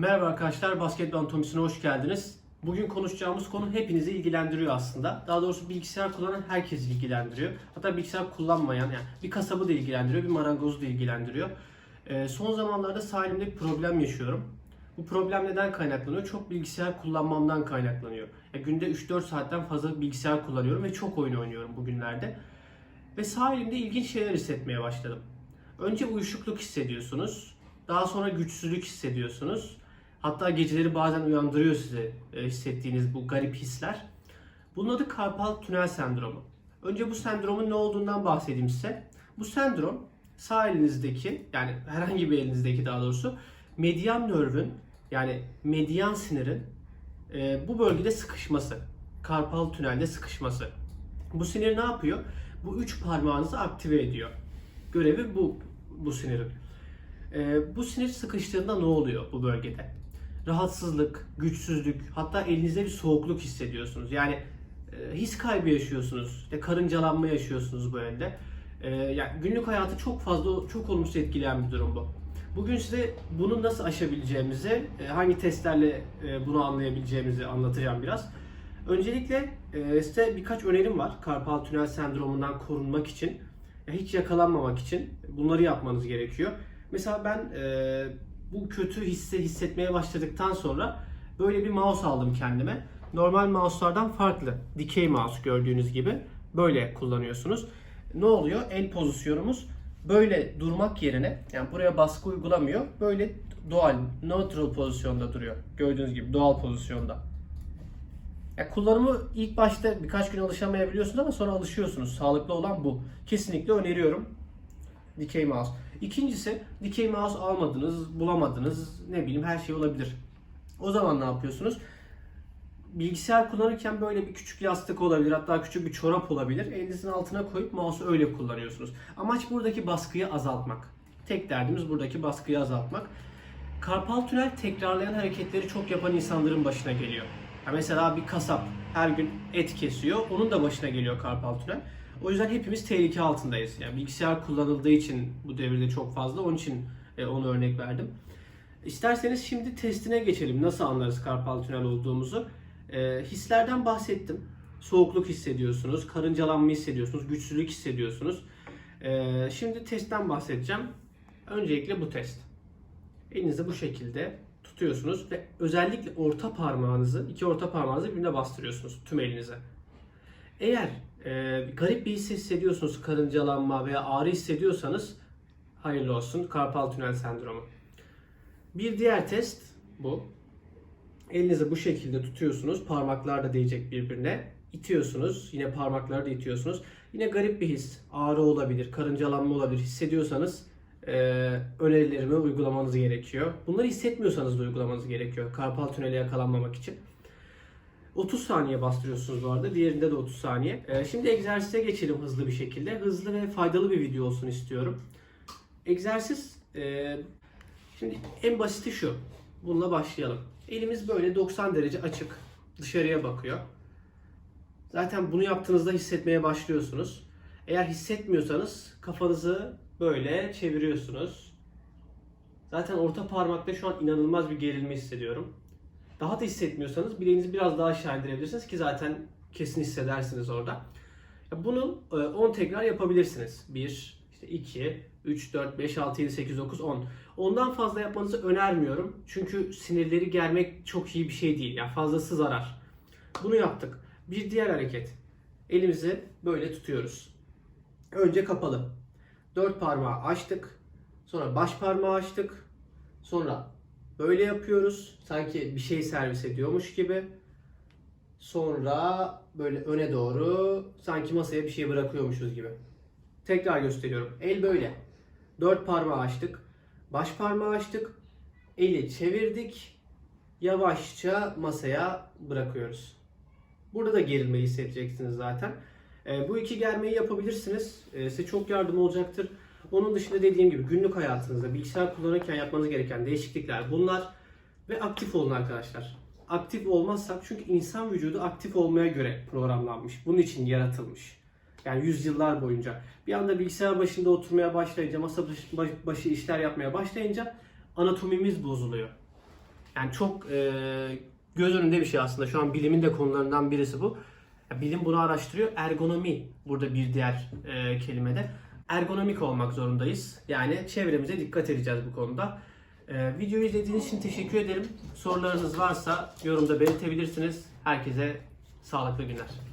Merhaba arkadaşlar, Basketbol Anatomisine hoş geldiniz. Bugün konuşacağımız konu hepinizi ilgilendiriyor aslında. Daha doğrusu bilgisayar kullanan herkesi ilgilendiriyor. Hatta bilgisayar kullanmayan, yani bir kasabı da ilgilendiriyor, bir marangozu da ilgilendiriyor. Ee, son zamanlarda sağ elimde bir problem yaşıyorum. Bu problem neden kaynaklanıyor? Çok bilgisayar kullanmamdan kaynaklanıyor. Ya günde 3-4 saatten fazla bilgisayar kullanıyorum ve çok oyun oynuyorum bugünlerde. Ve sağ elimde ilginç şeyler hissetmeye başladım. Önce uyuşukluk hissediyorsunuz. Daha sonra güçsüzlük hissediyorsunuz. Hatta geceleri bazen uyandırıyor sizi e, hissettiğiniz bu garip hisler. Bunun adı karpal tünel sendromu. Önce bu sendromun ne olduğundan bahsedeyim size. Bu sendrom sağ elinizdeki yani herhangi bir elinizdeki daha doğrusu median nörvün yani median sinirin e, bu bölgede sıkışması. Karpal tünelde sıkışması. Bu sinir ne yapıyor? Bu üç parmağınızı aktive ediyor. Görevi bu bu sinirin. E, bu sinir sıkıştığında ne oluyor bu bölgede? Rahatsızlık, güçsüzlük, hatta elinizde bir soğukluk hissediyorsunuz. Yani e, his kaybı yaşıyorsunuz, işte karıncalanma yaşıyorsunuz bu elde. E, yani günlük hayatı çok fazla, çok olumsuz etkileyen bir durum bu. Bugün size bunu nasıl aşabileceğimizi, e, hangi testlerle e, bunu anlayabileceğimizi anlatacağım biraz. Öncelikle e, size birkaç önerim var karpal tünel sendromundan korunmak için. Ya hiç yakalanmamak için bunları yapmanız gerekiyor. Mesela ben e, bu kötü hisse hissetmeye başladıktan sonra böyle bir mouse aldım kendime. Normal mouse'lardan farklı. Dikey mouse gördüğünüz gibi böyle kullanıyorsunuz. Ne oluyor? El pozisyonumuz böyle durmak yerine yani buraya baskı uygulamıyor. Böyle doğal, neutral pozisyonda duruyor. Gördüğünüz gibi doğal pozisyonda. Ya kullanımı ilk başta birkaç gün alışamayabiliyorsunuz ama sonra alışıyorsunuz. Sağlıklı olan bu. Kesinlikle öneriyorum. Dikey mouse. İkincisi dikey mouse almadınız, bulamadınız, ne bileyim her şey olabilir. O zaman ne yapıyorsunuz? Bilgisayar kullanırken böyle bir küçük yastık olabilir, hatta küçük bir çorap olabilir. Elinizin altına koyup mouse'u öyle kullanıyorsunuz. Amaç buradaki baskıyı azaltmak. Tek derdimiz buradaki baskıyı azaltmak. Karpal tünel tekrarlayan hareketleri çok yapan insanların başına geliyor. Ya mesela bir kasap her gün et kesiyor, onun da başına geliyor karpal tünel. O yüzden hepimiz tehlike altındayız. Yani bilgisayar kullanıldığı için bu devirde çok fazla. Onun için e, onu örnek verdim. İsterseniz şimdi testine geçelim. Nasıl anlarız karpal tünel olduğumuzu? E, hislerden bahsettim. Soğukluk hissediyorsunuz, karıncalanma hissediyorsunuz, güçsüzlük hissediyorsunuz. E, şimdi testten bahsedeceğim. Öncelikle bu test. Elinizi bu şekilde tutuyorsunuz ve özellikle orta parmağınızı, iki orta parmağınızı birbirine bastırıyorsunuz tüm elinize. Eğer e, garip bir his hissediyorsunuz, karıncalanma veya ağrı hissediyorsanız hayırlı olsun karpal tünel sendromu. Bir diğer test bu. Elinizi bu şekilde tutuyorsunuz. Parmaklar da değecek birbirine. İtiyorsunuz. Yine parmakları da itiyorsunuz. Yine garip bir his. Ağrı olabilir, karıncalanma olabilir. Hissediyorsanız e, önerilerimi uygulamanız gerekiyor. Bunları hissetmiyorsanız da uygulamanız gerekiyor. Karpal tünele yakalanmamak için. 30 saniye bastırıyorsunuz bu arada. Diğerinde de 30 saniye. Ee, şimdi egzersize geçelim hızlı bir şekilde. Hızlı ve faydalı bir video olsun istiyorum. Egzersiz e, şimdi en basiti şu. Bununla başlayalım. Elimiz böyle 90 derece açık. Dışarıya bakıyor. Zaten bunu yaptığınızda hissetmeye başlıyorsunuz. Eğer hissetmiyorsanız kafanızı böyle çeviriyorsunuz. Zaten orta parmakta şu an inanılmaz bir gerilme hissediyorum. Daha da hissetmiyorsanız bileğinizi biraz daha aşağı indirebilirsiniz ki zaten kesin hissedersiniz orada. Bunu e, 10 tekrar yapabilirsiniz. 1, işte 2, 3, 4, 5, 6, 7, 8, 9, 10. Ondan fazla yapmanızı önermiyorum. Çünkü sinirleri germek çok iyi bir şey değil. Yani fazlası zarar. Bunu yaptık. Bir diğer hareket. Elimizi böyle tutuyoruz. Önce kapalı. Dört parmağı açtık. Sonra baş parmağı açtık. Sonra Böyle yapıyoruz. Sanki bir şey servis ediyormuş gibi. Sonra böyle öne doğru sanki masaya bir şey bırakıyormuşuz gibi. Tekrar gösteriyorum. El böyle. Dört parmağı açtık. Baş parmağı açtık. Eli çevirdik. Yavaşça masaya bırakıyoruz. Burada da gerilmeyi hissedeceksiniz zaten. E, bu iki germeyi yapabilirsiniz. E, size çok yardım olacaktır. Onun dışında dediğim gibi günlük hayatınızda bilgisayar kullanırken yapmanız gereken değişiklikler bunlar. Ve aktif olun arkadaşlar. Aktif olmazsak çünkü insan vücudu aktif olmaya göre programlanmış. Bunun için yaratılmış. Yani yüzyıllar boyunca. Bir anda bilgisayar başında oturmaya başlayınca, masa başı, işler yapmaya başlayınca anatomimiz bozuluyor. Yani çok e, göz önünde bir şey aslında. Şu an bilimin de konularından birisi bu. Bilim bunu araştırıyor. Ergonomi burada bir diğer e, kelimede. Ergonomik olmak zorundayız. Yani çevremize dikkat edeceğiz bu konuda. E, videoyu izlediğiniz için teşekkür ederim. Sorularınız varsa yorumda belirtebilirsiniz. Herkese sağlıklı günler.